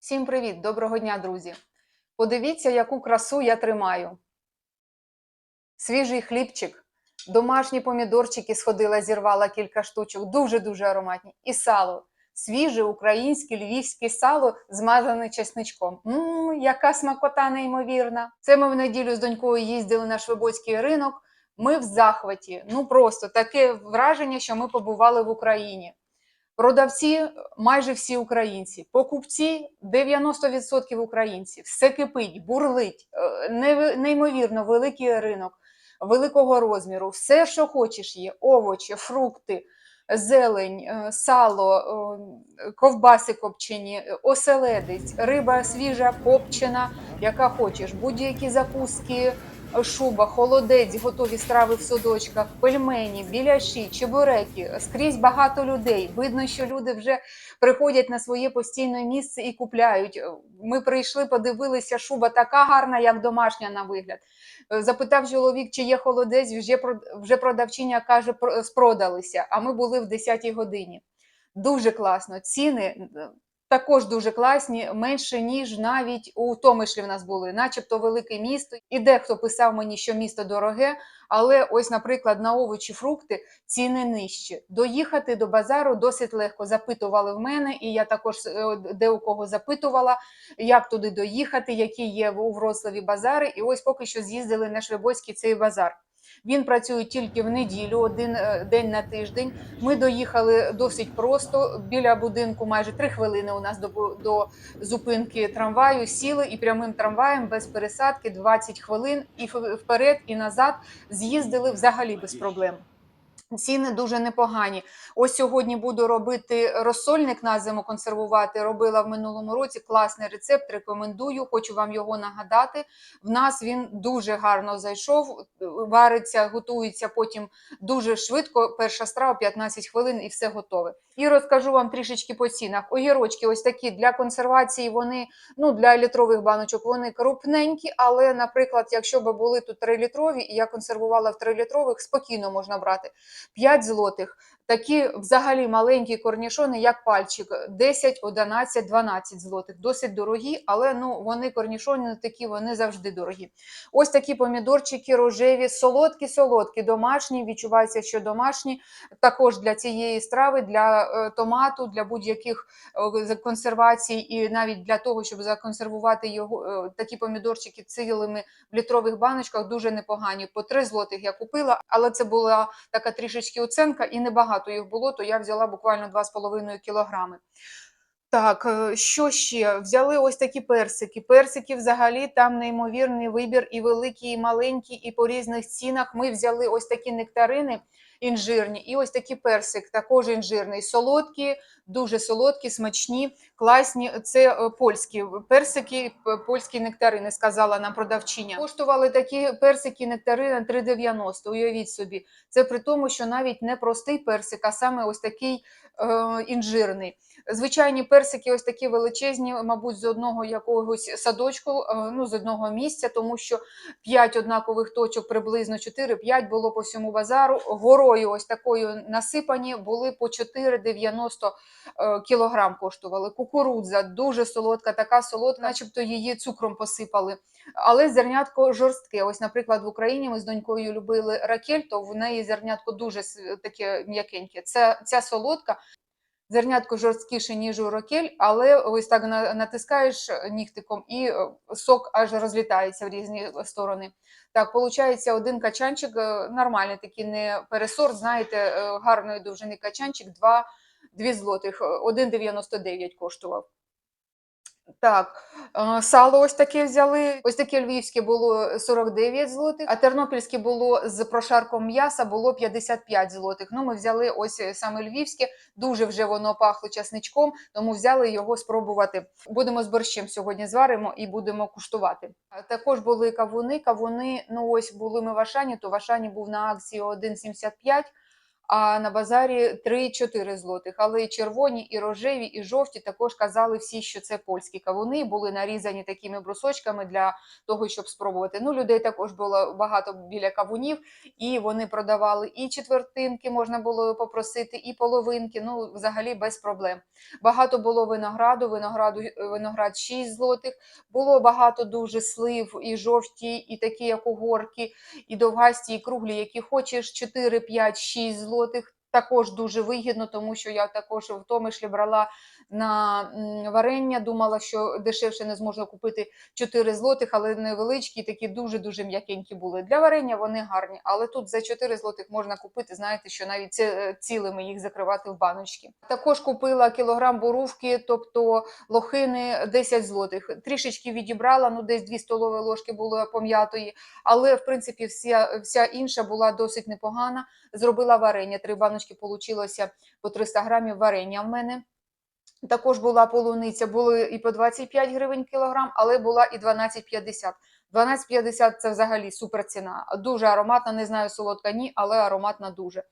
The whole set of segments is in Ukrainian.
Всім привіт! Доброго дня, друзі! Подивіться, яку красу я тримаю. Свіжий хлібчик, домашні помідорчики сходила, зірвала кілька штучок, дуже-дуже ароматні. І сало. Свіже українське львівське сало, змазане чесничком. Мм, яка смакота неймовірна. Це ми в неділю з донькою їздили на Швебоцький ринок. Ми в захваті. Ну просто таке враження, що ми побували в Україні. Продавці майже всі українці, покупці 90% українців. Все кипить, бурлить, е, неймовірно великий ринок великого розміру. Все, що хочеш, є: овочі, фрукти, зелень, е, сало, е, ковбаси копчені, оселедець, риба свіжа, копчена, яка хочеш, будь-які закуски. Шуба, холодець, готові страви в садочках, пельмені, біляші, чебуреки. Скрізь багато людей. Видно, що люди вже приходять на своє постійне місце і купляють. Ми прийшли, подивилися, шуба така гарна, як домашня на вигляд. Запитав чоловік, чи є холодець, вже, вже продавчиня каже, «Про- спродалися, а ми були в 10-й годині. Дуже класно. Ціни також дуже класні, менше, ніж навіть у Томишлі в нас були, начебто велике місто. І дехто писав мені, що місто дороге, але ось, наприклад, на овочі, фрукти ціни нижчі. Доїхати до базару досить легко. Запитували в мене, і я також е, де у кого запитувала, як туди доїхати, які є у Вроцлаві базари. І ось поки що з'їздили на Швебоцький цей базар. Він працює тільки в неділю, один е, день на тиждень. Ми доїхали досить просто. Біля будинку майже три хвилини у нас до, до зупинки трамваю. Сіли і прямим трамваєм без пересадки 20 хвилин і вперед, і назад з'їздили взагалі без проблем. Ціни дуже непогані. Ось сьогодні буду робити розсольник на зиму консервувати. Робила в минулому році класний рецепт. Рекомендую. Хочу вам його нагадати. В нас він дуже гарно зайшов, вариться, готується потім дуже швидко. Перша страва 15 хвилин і все готове. І розкажу вам трішечки по цінах. Огірочки, ось такі для консервації. Вони ну для літрових баночок вони крупненькі, але, наприклад, якщо б були тут 3-літрові, і я консервувала в 3-літрових, спокійно можна брати 5 злотих. Такі взагалі маленькі корнішони, як пальчик, 10, 11, 12 злотих. Досить дорогі, але ну вони корнішони такі, вони завжди дорогі. Ось такі помідорчики рожеві, солодкі, солодкі, домашні. Відчувається, що домашні. Також для цієї страви, для е, томату, для будь-яких е, консервацій, і навіть для того, щоб законсервувати його е, такі помідорчики цілими в літрових баночках, дуже непогані. По 3 злотих я купила, але це була така трішечки оценка, і небагато їх було, то я взяла буквально 2,5 кілограми. Так, що ще? Взяли ось такі персики. Персики взагалі там неймовірний вибір, і великі, і маленькі, і по різних цінах. Ми взяли ось такі нектарини інжирні, і ось такий персик, також інжирний. Солодкі, дуже солодкі, смачні, класні. Це е, польські персики, польські нектарини, сказала нам продавчиня. Коштували такі персики, нектарини 3,90. Уявіть собі. Це при тому, що навіть не простий персик, а саме ось такий е, інжирний. Звичайні персики, ось такі величезні, мабуть, з одного якогось садочку, е, ну з одного місця, тому що 5 однакових точок, приблизно 4-5 було по всьому базару. Горою ось такою насипані були по 4,90 е, кілограм коштували. Кукурудза дуже солодка, така солодка, начебто її цукром посипали. Але зернятко жорстке. Ось, наприклад, в Україні ми з донькою любили ракель, то в неї зернятко дуже таке м'якеньке. Це ця солодка. Зернятко жорсткіше, ніж у рокель, але ось так натискаєш нігтиком, і е, сок аж розлітається в різні сторони. Так, виходить, один качанчик е, нормальний, такий не пересорт, знаєте, е, гарної довжини качанчик, 2, 2 злотих, е, 1,99 коштував. Так, е, сало ось таке взяли. Ось таке львівське було 49 злотих, а тернопільське було з прошарком м'яса було 55 злотих. Ну, ми взяли ось е, саме львівське, дуже вже воно пахло часничком, тому взяли його спробувати. Будемо з борщем сьогодні зваримо і будемо куштувати. Також були кавуни. Кавуни, ну ось були ми в Ашані, то в Ашані був на акції 1,75. А на базарі 3-4 злотих. Але і червоні, і рожеві, і жовті також казали всі, що це польські кавуни, були нарізані такими брусочками для того, щоб спробувати. Ну, людей також було багато біля кавунів, і вони продавали і четвертинки, можна було попросити, і половинки. Ну, взагалі без проблем. Багато було винограду, винограду виноград 6 злотих. Було багато дуже слив, і жовті, і такі, як угорки, і довгасті, і круглі, які хочеш, 4, 5, 6 злотих злотих також дуже вигідно, тому що я також в Томишлі брала на варення, думала, що дешевше не зможу купити 4 злотих, але невеличкі, такі дуже-дуже м'якенькі були. Для варення вони гарні, але тут за 4 злотих можна купити, знаєте, що навіть ці- цілими їх закривати в баночки. Також купила кілограм бурувки, тобто лохини 10 злотих. Трішечки відібрала, ну десь 2 столові ложки було пом'ятої, але в принципі вся, вся інша була досить непогана. Зробила варення. Три баночки получилося по 300 грамів варення в мене. Також була полуниця, були і по 25 гривень кілограм, але була і 12,50. 12,50 це взагалі супер ціна. Дуже ароматна, не знаю, солодка ні, але ароматна дуже.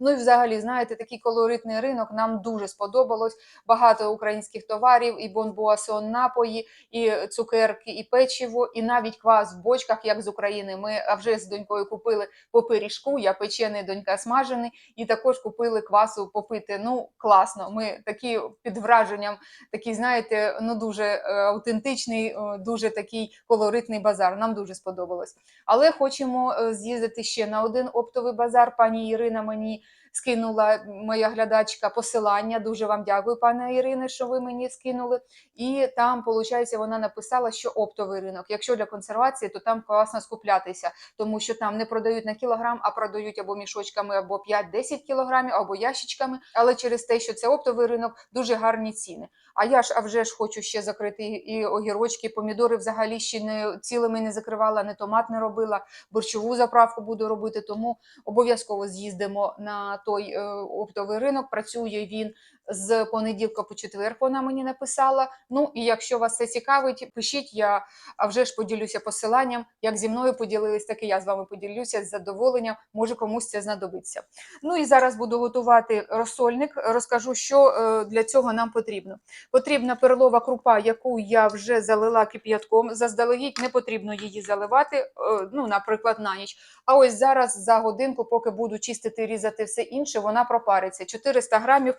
Ну і взагалі, знаєте, такий колоритний ринок нам дуже сподобалось. Багато українських товарів, і бонбуасон напої, і цукерки, і печиво, і навіть квас в бочках, як з України. Ми вже з донькою купили по пиріжку, я печений, донька смажений, і також купили квасу попити. Ну, класно. Ми такі під враженням, такий, знаєте, ну дуже е, автентичний, е, дуже такий колоритний базар. Нам дуже сподобалось. Але хочемо е, з'їздити ще на один оптовий базар. Пані Ірина мені скинула моя глядачка посилання. Дуже вам дякую, пане Ірине, що ви мені скинули. І там, виходить, вона написала, що оптовий ринок. Якщо для консервації, то там класно скуплятися, тому що там не продають на кілограм, а продають або мішочками, або 5-10 кілограмів, або ящичками. Але через те, що це оптовий ринок, дуже гарні ціни. А я ж а вже ж хочу ще закрити і огірочки, помідори взагалі ще не цілими не закривала, не томат не робила, борщову заправку буду робити. Тому обов'язково з'їздимо на той е, оптовий ринок. Працює він з понеділка по четвер. Вона мені написала. Ну і якщо вас це цікавить, пишіть. Я вже ж поділюся посиланням. Як зі мною поділились, так і я з вами поділюся з задоволенням. Може комусь це знадобиться. Ну і зараз буду готувати розсольник. Розкажу, що е, для цього нам потрібно. Потрібна перлова крупа, яку я вже залила кип'ятком. Заздалегідь не потрібно її заливати, е, ну, наприклад, на ніч. А ось зараз за годинку, поки буду чистити, різати все інше, вона пропариться. 400 грамів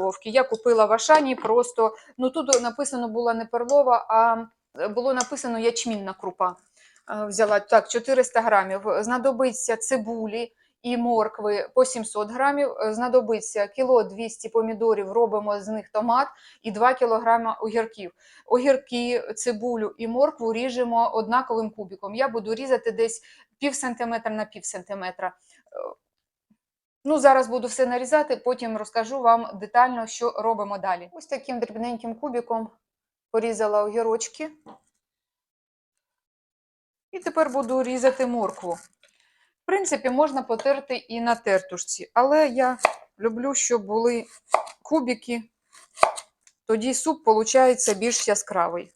перловки. Я купила в Ашані просто, ну тут написано була не перлова, а було написано ячмінна крупа. Е, Взяла так, 400 грамів. Знадобиться цибулі і моркви по 700 грамів. Е, Знадобиться кіло 200 помідорів, робимо з них томат і 2 кілограма огірків. Огірки, цибулю і моркву ріжемо однаковим кубиком. Я буду різати десь пів сантиметра на пів сантиметра. Ну, зараз буду все нарізати, потім розкажу вам детально, що робимо далі. Ось таким дрібненьким кубиком порізала огірочки. І тепер буду різати моркву. В принципі, можна потерти і на тертушці, але я люблю, щоб були кубики, тоді суп виходить більш яскравий.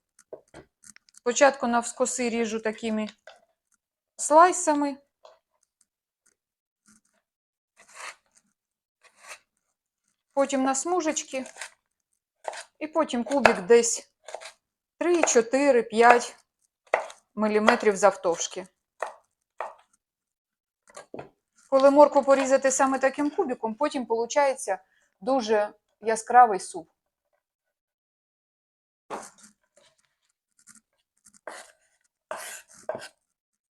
Спочатку навскоси ріжу такими слайсами. Потім на смужечки, і потім кубик десь 3, 4, 5 міліметрів завтовшки. Коли моркву порізати саме таким кубиком, потім виходить дуже яскравий суп.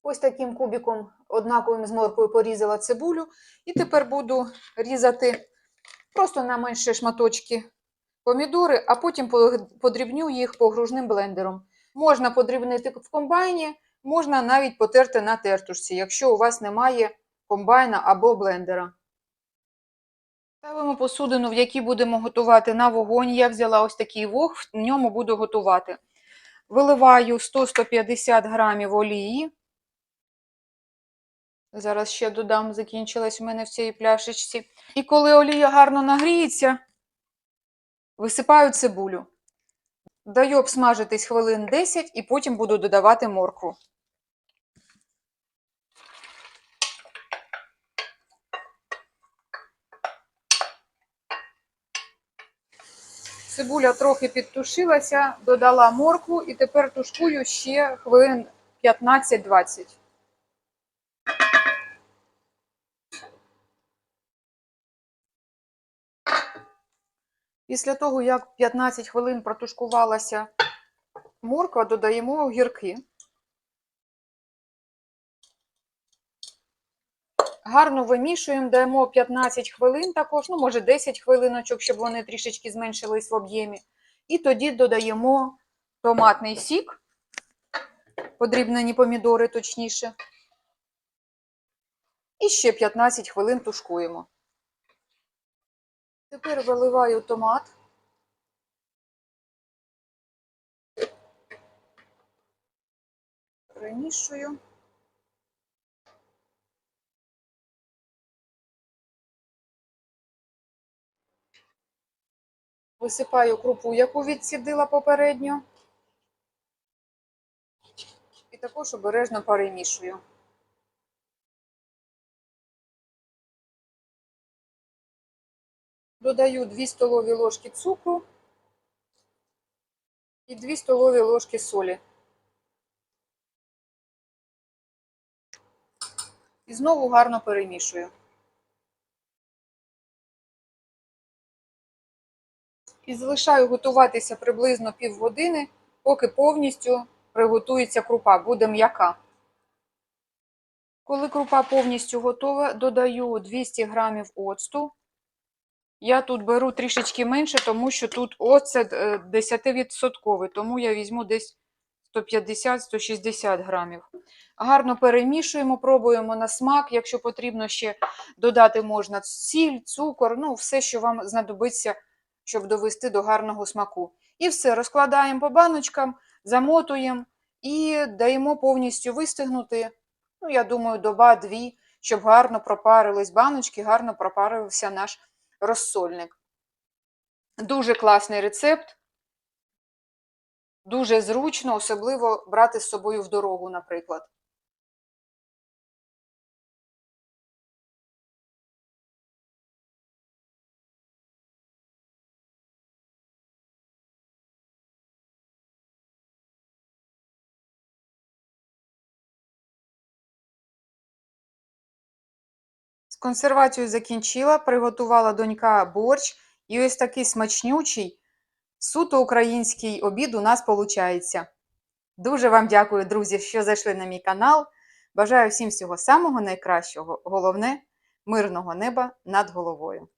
Ось таким кубиком однаковим з морквою порізала цибулю. І тепер буду різати просто на менші шматочки помідори, а потім подрібню їх погружним блендером. Можна подрібнити в комбайні, можна навіть потерти на тертушці, якщо у вас немає комбайна або блендера. Ставимо посудину, в якій будемо готувати на вогонь. Я взяла ось такий вог, в ньому буду готувати. Виливаю 100-150 грамів олії. Зараз ще додам, закінчилась у мене в цій пляшечці. І коли олія гарно нагріється, висипаю цибулю. Даю обсмажитись хвилин 10 і потім буду додавати моркву. Цибуля трохи підтушилася, додала моркву і тепер тушкую ще хвилин 15-20. Після того, як 15 хвилин протушкувалася морква, додаємо огірки. Гарно вимішуємо, даємо 15 хвилин також, ну, може 10 хвилиночок, щоб вони трішечки зменшились в об'ємі. І тоді додаємо томатний сік, подрібнені помідори точніше. І ще 15 хвилин тушкуємо. Тепер виливаю томат. Перемішую. Висипаю крупу, яку відсідила попередньо. І також обережно перемішую. Додаю 2 столові ложки цукру і 2 столові ложки солі. І знову гарно перемішую. І залишаю готуватися приблизно півгодини, поки повністю приготується крупа, буде м'яка. Коли крупа повністю готова, додаю 200 грамів оцту. Я тут беру трішечки менше, тому що тут оцет е, 10%, тому я візьму десь 150-160 грамів. Гарно перемішуємо, пробуємо на смак. Якщо потрібно ще додати можна сіль, цукор, ну все, що вам знадобиться, щоб довести до гарного смаку. І все, розкладаємо по баночкам, замотуємо і даємо повністю вистигнути. Ну, я думаю, доба-дві, щоб гарно пропарились баночки, гарно пропарився наш розсольник. Дуже класний рецепт. Дуже зручно, особливо брати з собою в дорогу, наприклад. З консервацією закінчила, приготувала донька борщ, і ось такий смачнючий, суто український обід у нас виходить. Дуже вам дякую, друзі, що зайшли на мій канал. Бажаю всім всього самого найкращого. Головне мирного неба над головою.